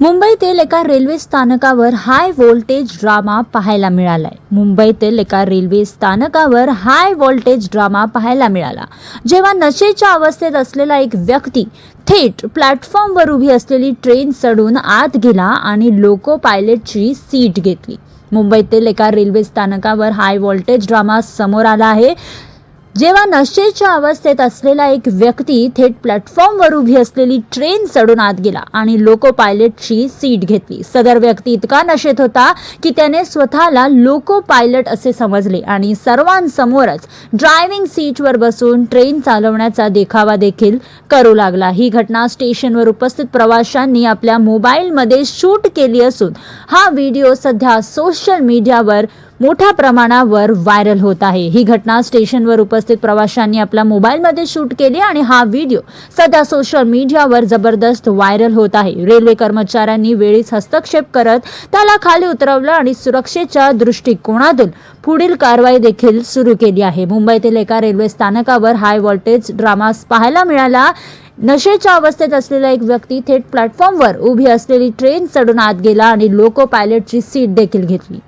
मुंबईतील एका रेल्वे स्थानकावर हाय व्होल्टेज ड्रामा पाहायला मिळालाय. मुंबईतील एका रेल्वे स्थानकावर हाय व्होल्टेज ड्रामा पाहायला मिळाला. जेव्हा नशेच्या अवस्थेत असलेला एक व्यक्ती थेट प्लॅटफॉर्मवर उभी असलेली ट्रेन चढून आत गेला आणि लोको पायलटची सीट घेतली. मुंबईतील एका रेल्वे स्थानकावर हाय व्होल्टेज ड्रामा समोर आला आहे. जेव्हा नशेच्या अवस्थेत असलेला एक व्यक्ती थेट प्लॅटफॉर्मवर उभी असलेली ट्रेन चढून आत गेला आणि लोको पायलटची सीट घेतली. सदर व्यक्ती इतका नशेत होता की त्याने स्वतःला लोको पायलट असे समजले आणि सर्वांसमोरच ड्रायव्हिंग सीटवर बसून ट्रेन चालवण्याचा देखावा देखील करू लागला. ही घटना स्टेशनवर उपस्थित प्रवाशांनी आपल्या मोबाईलमध्ये शूट केली असून हा व्हिडिओ सध्या सोशल मीडियावर मोठ्या प्रमाणावर व्हायरल होत आहे. ही घटना स्टेशनवर उपस्थित प्रवाशांनी आपल्या मोबाईलमध्ये शूट केली आणि हा व्हिडिओ सध्या सोशल मीडियावर जबरदस्त व्हायरल होत आहे. रेल्वे कर्मचाऱ्यांनी वेळीच हस्तक्षेप करत त्याला खाली उतरवलं आणि सुरक्षेच्या दृष्टिकोनातून पुढील कारवाई देखील सुरू केली आहे. मुंबईतील एका रेल्वे स्थानकावर हाय व्होल्टेज ड्रामा पाहायला मिळाला. नशेच्या अवस्थेत असलेला एक व्यक्ती थेट प्लॅटफॉर्मवर उभी असलेली ट्रेन चढून आत गेला आणि लोको पायलटची सीट देखील घेतली.